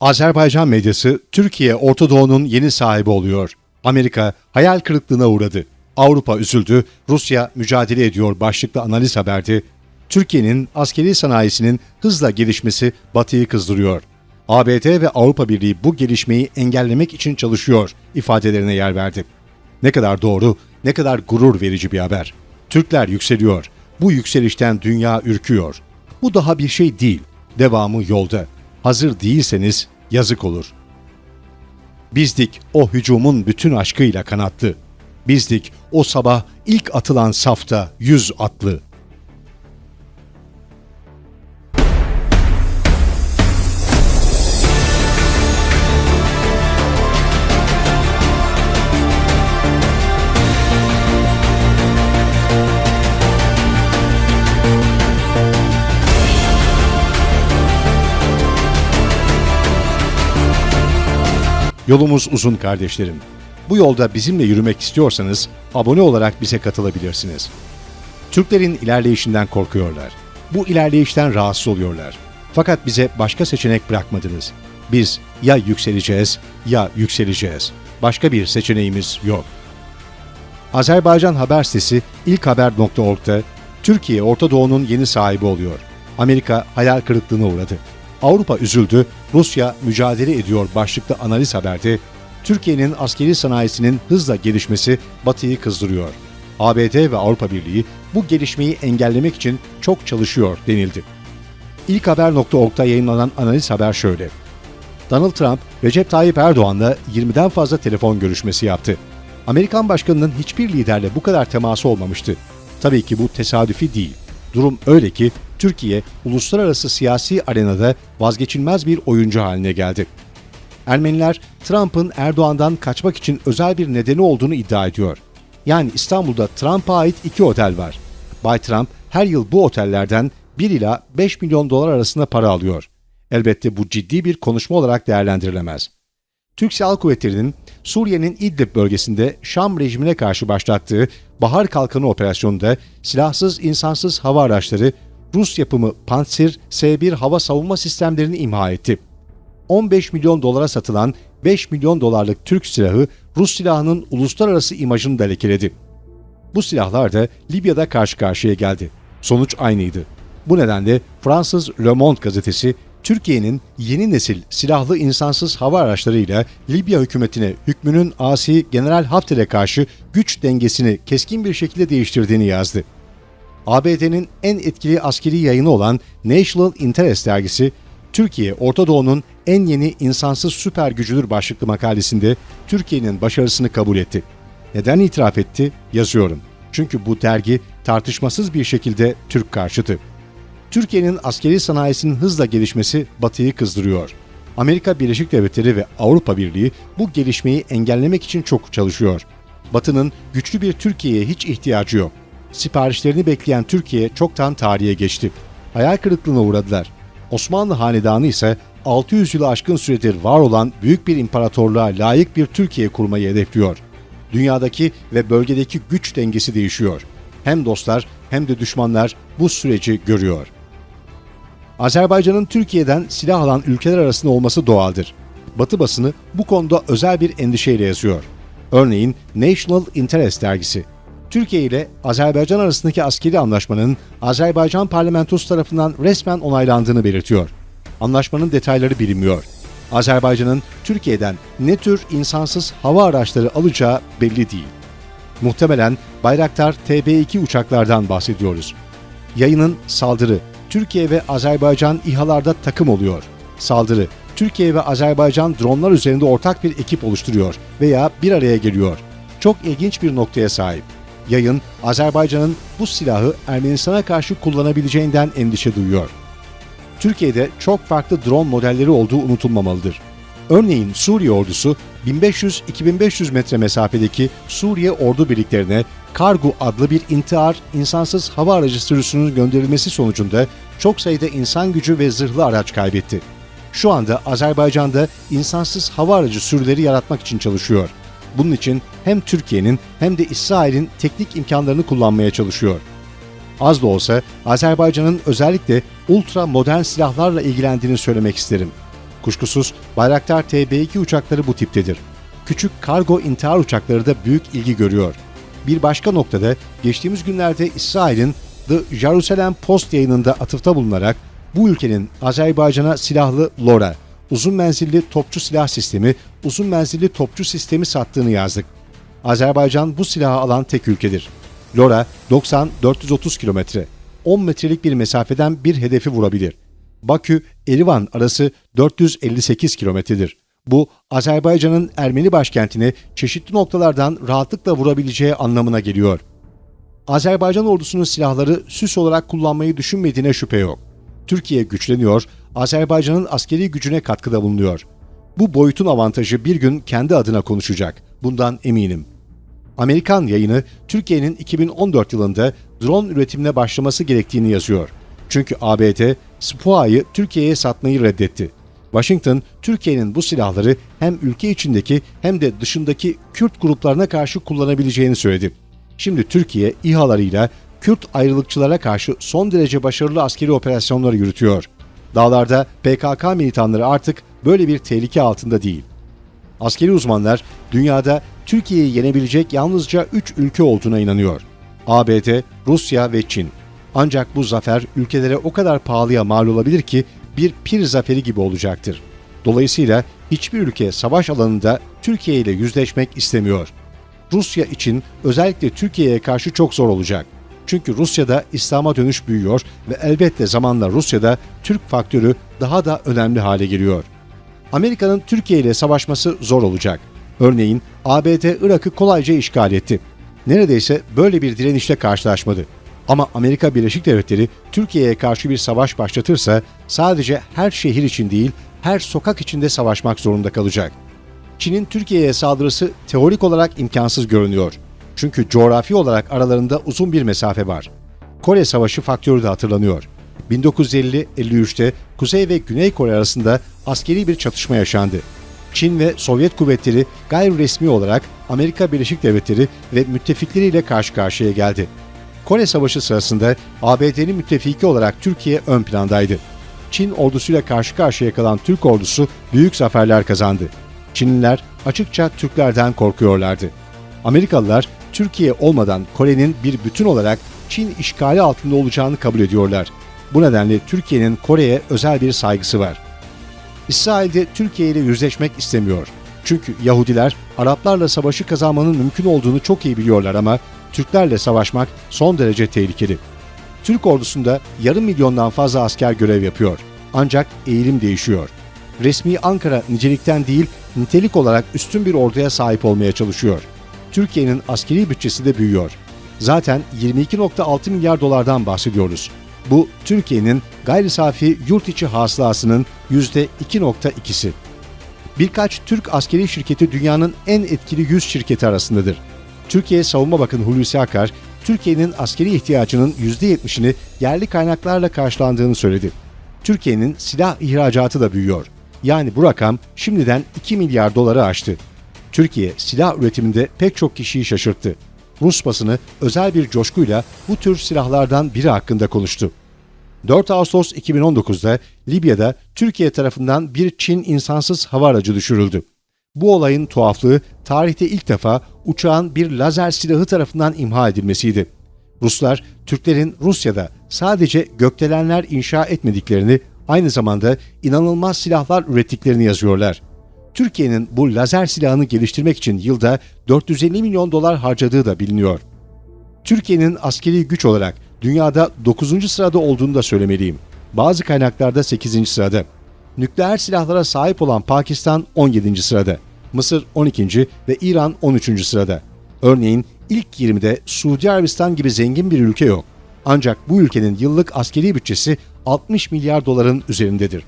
Azerbaycan medyası Türkiye Orta Doğu'nun yeni sahibi oluyor. Amerika hayal kırıklığına uğradı. Avrupa üzüldü, Rusya mücadele ediyor başlıklı analiz haberde. Türkiye'nin askeri sanayisinin hızla gelişmesi Batı'yı kızdırıyor. ABD ve Avrupa Birliği bu gelişmeyi engellemek için çalışıyor ifadelerine yer verdi. Ne kadar doğru, ne kadar gurur verici bir haber. Türkler yükseliyor. Bu yükselişten dünya ürküyor. Bu daha bir şey değil. Devamı yolda. Hazır değilseniz yazık olur. Bizdik o hücumun bütün aşkıyla kanatlı. Bizdik o sabah ilk atılan safta yüz atlı. Yolumuz uzun kardeşlerim. Bu yolda bizimle yürümek istiyorsanız abone olarak bize katılabilirsiniz. Türklerin ilerleyişinden korkuyorlar. Bu ilerleyişten rahatsız oluyorlar. Fakat bize başka seçenek bırakmadınız. Biz ya yükseleceğiz ya yükseleceğiz. Başka bir seçeneğimiz yok. Azerbaycan haber sitesi ilkhaber.org'da Türkiye Orta Doğu'nun yeni sahibi oluyor. Amerika hayal kırıklığına uğradı. Avrupa üzüldü, Rusya mücadele ediyor başlıklı analiz haberde Türkiye'nin askeri sanayisinin hızla gelişmesi Batı'yı kızdırıyor. ABD ve Avrupa Birliği bu gelişmeyi engellemek için çok çalışıyor denildi. İlkhaber.org'da yayınlanan analiz haber şöyle. Donald Trump, Recep Tayyip Erdoğan'la 20'den fazla telefon görüşmesi yaptı. Amerikan başkanının hiçbir liderle bu kadar teması olmamıştı. Tabii ki bu tesadüfi değil. Durum öyle ki Türkiye uluslararası siyasi arenada vazgeçilmez bir oyuncu haline geldi. Ermeniler Trump'ın Erdoğan'dan kaçmak için özel bir nedeni olduğunu iddia ediyor. Yani İstanbul'da Trump'a ait iki otel var. Bay Trump her yıl bu otellerden 1 ila 5 milyon dolar arasında para alıyor. Elbette bu ciddi bir konuşma olarak değerlendirilemez. Türk Silahlı Kuvvetleri'nin Suriye'nin İdlib bölgesinde Şam rejimine karşı başlattığı Bahar Kalkanı operasyonunda silahsız insansız hava araçları Rus yapımı Pantsir S-1 hava savunma sistemlerini imha etti. 15 milyon dolara satılan 5 milyon dolarlık Türk silahı Rus silahının uluslararası imajını da lekeledi. Bu silahlar da Libya'da karşı karşıya geldi. Sonuç aynıydı. Bu nedenle Fransız Le Monde gazetesi Türkiye'nin yeni nesil silahlı insansız hava araçlarıyla Libya hükümetine hükmünün asi General Hafter'e karşı güç dengesini keskin bir şekilde değiştirdiğini yazdı. ABD'nin en etkili askeri yayını olan National Interest dergisi, Türkiye, Orta Doğu'nun en yeni insansız süper gücüdür başlıklı makalesinde Türkiye'nin başarısını kabul etti. Neden itiraf etti? Yazıyorum. Çünkü bu dergi tartışmasız bir şekilde Türk karşıtı. Türkiye'nin askeri sanayisinin hızla gelişmesi Batı'yı kızdırıyor. Amerika Birleşik Devletleri ve Avrupa Birliği bu gelişmeyi engellemek için çok çalışıyor. Batı'nın güçlü bir Türkiye'ye hiç ihtiyacı yok. Siparişlerini bekleyen Türkiye çoktan tarihe geçti. Hayal kırıklığına uğradılar. Osmanlı Hanedanı ise 600 yılı aşkın süredir var olan büyük bir imparatorluğa layık bir Türkiye kurmayı hedefliyor. Dünyadaki ve bölgedeki güç dengesi değişiyor. Hem dostlar hem de düşmanlar bu süreci görüyor. Azerbaycan'ın Türkiye'den silah alan ülkeler arasında olması doğaldır. Batı basını bu konuda özel bir endişeyle yazıyor. Örneğin National Interest dergisi. Türkiye ile Azerbaycan arasındaki askeri anlaşmanın Azerbaycan parlamentosu tarafından resmen onaylandığını belirtiyor. Anlaşmanın detayları bilinmiyor. Azerbaycan'ın Türkiye'den ne tür insansız hava araçları alacağı belli değil. Muhtemelen Bayraktar TB2 uçaklardan bahsediyoruz. Yayının saldırı, Türkiye ve Azerbaycan İHA'larda takım oluyor. Saldırı, Türkiye ve Azerbaycan dronlar üzerinde ortak bir ekip oluşturuyor veya bir araya geliyor. Çok ilginç bir noktaya sahip. Yayın, Azerbaycan'ın bu silahı Ermenistan'a karşı kullanabileceğinden endişe duyuyor. Türkiye'de çok farklı drone modelleri olduğu unutulmamalıdır. Örneğin Suriye ordusu 1500-2500 metre mesafedeki Suriye ordu birliklerine Kargu adlı bir intihar insansız hava aracı sürüsünün gönderilmesi sonucunda çok sayıda insan gücü ve zırhlı araç kaybetti. Şu anda Azerbaycan'da insansız hava aracı sürüleri yaratmak için çalışıyor. Bunun için hem Türkiye'nin hem de İsrail'in teknik imkanlarını kullanmaya çalışıyor. Az da olsa Azerbaycan'ın özellikle ultra modern silahlarla ilgilendiğini söylemek isterim. Kuşkusuz Bayraktar TB2 uçakları bu tiptedir. Küçük kargo intihar uçakları da büyük ilgi görüyor. Bir başka noktada geçtiğimiz günlerde İsrail'in The Jerusalem Post yayınında atıfta bulunarak bu ülkenin Azerbaycan'a silahlı LoRa, uzun menzilli topçu silah sistemi, uzun menzilli topçu sistemi sattığını yazdık. Azerbaycan bu silahı alan tek ülkedir. LoRa 90-430 kilometre, 10 metrelik bir mesafeden bir hedefi vurabilir. Bakü-Erivan arası 458 kilometredir. Bu Azerbaycan'ın Ermeni başkentine çeşitli noktalardan rahatlıkla vurabileceği anlamına geliyor. Azerbaycan ordusunun silahları süs olarak kullanmayı düşünmediğine şüphe yok. Türkiye güçleniyor, Azerbaycan'ın askeri gücüne katkıda bulunuyor. Bu boyutun avantajı bir gün kendi adına konuşacak. Bundan eminim. Amerikan yayını Türkiye'nin 2014 yılında drone üretimine başlaması gerektiğini yazıyor. Çünkü ABD SPOA'yı Türkiye'ye satmayı reddetti. Washington, Türkiye'nin bu silahları hem ülke içindeki hem de dışındaki Kürt gruplarına karşı kullanabileceğini söyledi. Şimdi Türkiye İHA'larıyla Kürt ayrılıkçılara karşı son derece başarılı askeri operasyonlar yürütüyor. Dağlarda PKK militanları artık böyle bir tehlike altında değil. Askeri uzmanlar dünyada Türkiye'yi yenebilecek yalnızca 3 ülke olduğuna inanıyor. ABD, Rusya ve Çin. Ancak bu zafer ülkelere o kadar pahalıya mal olabilir ki bir pir zaferi gibi olacaktır. Dolayısıyla hiçbir ülke savaş alanında Türkiye ile yüzleşmek istemiyor. Rusya için özellikle Türkiye'ye karşı çok zor olacak. Çünkü Rusya'da İslam'a dönüş büyüyor ve elbette zamanla Rusya'da Türk faktörü daha da önemli hale geliyor. Amerika'nın Türkiye ile savaşması zor olacak. Örneğin ABD Irak'ı kolayca işgal etti. Neredeyse böyle bir direnişle karşılaşmadı. Ama Amerika Birleşik Devletleri Türkiye'ye karşı bir savaş başlatırsa sadece her şehir için değil, her sokak içinde savaşmak zorunda kalacak. Çin'in Türkiye'ye saldırısı teorik olarak imkansız görünüyor. Çünkü coğrafi olarak aralarında uzun bir mesafe var. Kore Savaşı faktörü de hatırlanıyor. 1950-53'te Kuzey ve Güney Kore arasında askeri bir çatışma yaşandı. Çin ve Sovyet kuvvetleri gayri resmi olarak Amerika Birleşik Devletleri ve müttefikleriyle karşı karşıya geldi. Kore Savaşı sırasında ABD'nin müttefiki olarak Türkiye ön plandaydı. Çin ordusuyla karşı karşıya kalan Türk ordusu büyük zaferler kazandı. Çinliler açıkça Türklerden korkuyorlardı. Amerikalılar Türkiye olmadan Kore'nin bir bütün olarak Çin işgali altında olacağını kabul ediyorlar. Bu nedenle Türkiye'nin Kore'ye özel bir saygısı var. İsrail de Türkiye ile yüzleşmek istemiyor. Çünkü Yahudiler Araplarla savaşı kazanmanın mümkün olduğunu çok iyi biliyorlar ama Türklerle savaşmak son derece tehlikeli. Türk ordusunda yarım milyondan fazla asker görev yapıyor. Ancak eğilim değişiyor. Resmi Ankara nicelikten değil, nitelik olarak üstün bir orduya sahip olmaya çalışıyor. Türkiye'nin askeri bütçesi de büyüyor. Zaten 22.6 milyar dolardan bahsediyoruz. Bu Türkiye'nin gayri safi yurt içi hasılasının %2.2'si. Birkaç Türk askeri şirketi dünyanın en etkili 100 şirketi arasındadır. Türkiye Savunma Bakanı Hulusi Akar, Türkiye'nin askeri ihtiyacının %70'ini yerli kaynaklarla karşılandığını söyledi. Türkiye'nin silah ihracatı da büyüyor. Yani bu rakam şimdiden 2 milyar doları aştı. Türkiye silah üretiminde pek çok kişiyi şaşırttı. Rus basını özel bir coşkuyla bu tür silahlardan biri hakkında konuştu. 4 Ağustos 2019'da Libya'da Türkiye tarafından bir Çin insansız hava aracı düşürüldü. Bu olayın tuhaflığı tarihte ilk defa uçağın bir lazer silahı tarafından imha edilmesiydi. Ruslar, Türklerin Rusya'da sadece gökdelenler inşa etmediklerini, aynı zamanda inanılmaz silahlar ürettiklerini yazıyorlar. Türkiye'nin bu lazer silahını geliştirmek için yılda 450 milyon dolar harcadığı da biliniyor. Türkiye'nin askeri güç olarak dünyada 9. sırada olduğunu da söylemeliyim. Bazı kaynaklarda 8. sırada. Nükleer silahlara sahip olan Pakistan 17. sırada. Mısır 12. ve İran 13. sırada. Örneğin ilk 20'de Suudi Arabistan gibi zengin bir ülke yok. Ancak bu ülkenin yıllık askeri bütçesi 60 milyar doların üzerindedir.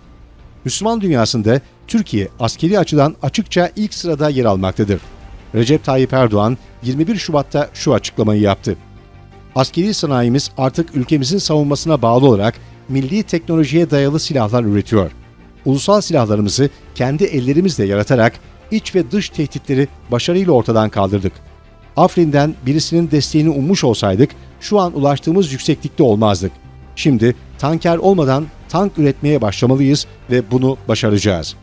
Müslüman dünyasında Türkiye askeri açıdan açıkça ilk sırada yer almaktadır. Recep Tayyip Erdoğan 21 Şubat'ta şu açıklamayı yaptı. Askeri sanayimiz artık ülkemizin savunmasına bağlı olarak milli teknolojiye dayalı silahlar üretiyor. Ulusal silahlarımızı kendi ellerimizle yaratarak iç ve dış tehditleri başarıyla ortadan kaldırdık. Afrin'den birisinin desteğini ummuş olsaydık şu an ulaştığımız yükseklikte olmazdık. Şimdi tanker olmadan tank üretmeye başlamalıyız ve bunu başaracağız.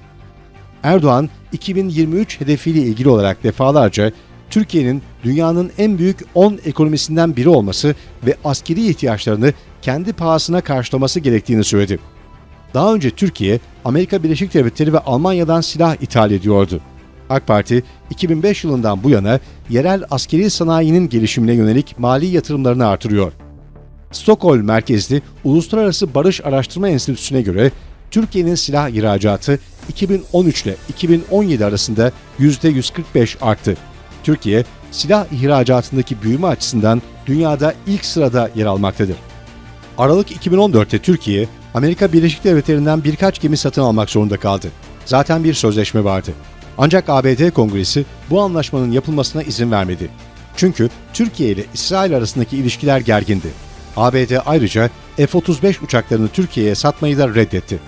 Erdoğan 2023 hedefiyle ilgili olarak defalarca Türkiye'nin dünyanın en büyük 10 ekonomisinden biri olması ve askeri ihtiyaçlarını kendi pahasına karşılaması gerektiğini söyledi. Daha önce Türkiye, Amerika Birleşik Devletleri ve Almanya'dan silah ithal ediyordu. AK Parti 2005 yılından bu yana yerel askeri sanayinin gelişimine yönelik mali yatırımlarını artırıyor. Stockholm merkezli Uluslararası Barış Araştırma Enstitüsü'ne göre Türkiye'nin silah ihracatı 2013 ile 2017 arasında %145 arttı. Türkiye, silah ihracatındaki büyüme açısından dünyada ilk sırada yer almaktadır. Aralık 2014'te Türkiye, Amerika Birleşik Devletleri'nden birkaç gemi satın almak zorunda kaldı. Zaten bir sözleşme vardı. Ancak ABD Kongresi bu anlaşmanın yapılmasına izin vermedi. Çünkü Türkiye ile İsrail arasındaki ilişkiler gergindi. ABD ayrıca F-35 uçaklarını Türkiye'ye satmayı da reddetti.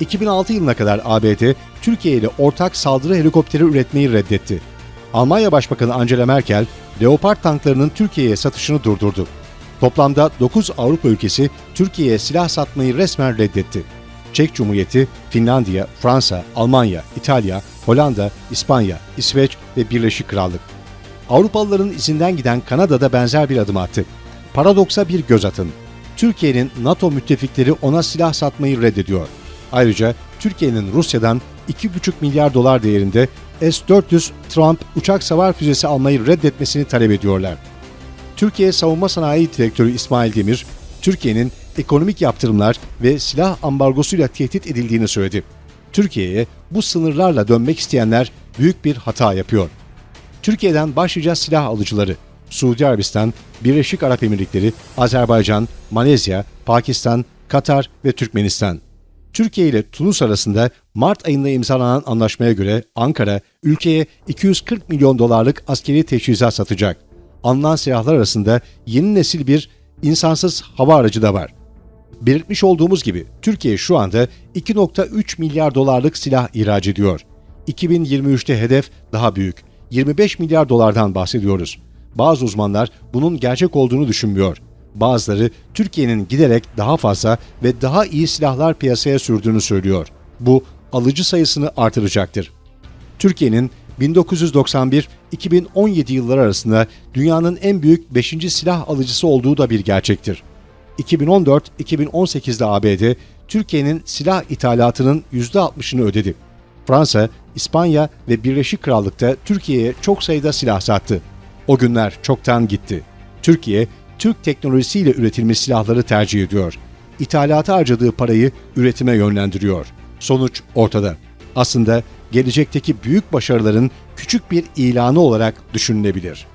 2006 yılına kadar ABD, Türkiye ile ortak saldırı helikopteri üretmeyi reddetti. Almanya Başbakanı Angela Merkel, Leopard tanklarının Türkiye'ye satışını durdurdu. Toplamda 9 Avrupa ülkesi Türkiye'ye silah satmayı resmen reddetti. Çek Cumhuriyeti, Finlandiya, Fransa, Almanya, İtalya, Hollanda, İspanya, İsveç ve Birleşik Krallık. Avrupalıların izinden giden Kanada da benzer bir adım attı. Paradoksa bir göz atın. Türkiye'nin NATO müttefikleri ona silah satmayı reddediyor. Ayrıca Türkiye'nin Rusya'dan 2,5 milyar dolar değerinde S-400 Trump uçak savar füzesi almayı reddetmesini talep ediyorlar. Türkiye Savunma Sanayi Direktörü İsmail Demir, Türkiye'nin ekonomik yaptırımlar ve silah ambargosuyla tehdit edildiğini söyledi. Türkiye'ye bu sınırlarla dönmek isteyenler büyük bir hata yapıyor. Türkiye'den başlıca silah alıcıları Suudi Arabistan, Birleşik Arap Emirlikleri, Azerbaycan, Malezya, Pakistan, Katar ve Türkmenistan. Türkiye ile Tunus arasında Mart ayında imzalanan anlaşmaya göre Ankara ülkeye 240 milyon dolarlık askeri teçhizat satacak. Alınan silahlar arasında yeni nesil bir insansız hava aracı da var. Belirtmiş olduğumuz gibi Türkiye şu anda 2.3 milyar dolarlık silah ihraç ediyor. 2023'te hedef daha büyük. 25 milyar dolardan bahsediyoruz. Bazı uzmanlar bunun gerçek olduğunu düşünmüyor. Bazıları Türkiye'nin giderek daha fazla ve daha iyi silahlar piyasaya sürdüğünü söylüyor. Bu alıcı sayısını artıracaktır. Türkiye'nin 1991-2017 yılları arasında dünyanın en büyük 5. silah alıcısı olduğu da bir gerçektir. 2014-2018'de ABD, Türkiye'nin silah ithalatının %60'ını ödedi. Fransa, İspanya ve Birleşik Krallık'ta Türkiye'ye çok sayıda silah sattı. O günler çoktan gitti. Türkiye, Türk teknolojisiyle üretilmiş silahları tercih ediyor. İthalata harcadığı parayı üretime yönlendiriyor. Sonuç ortada. Aslında gelecekteki büyük başarıların küçük bir ilanı olarak düşünülebilir.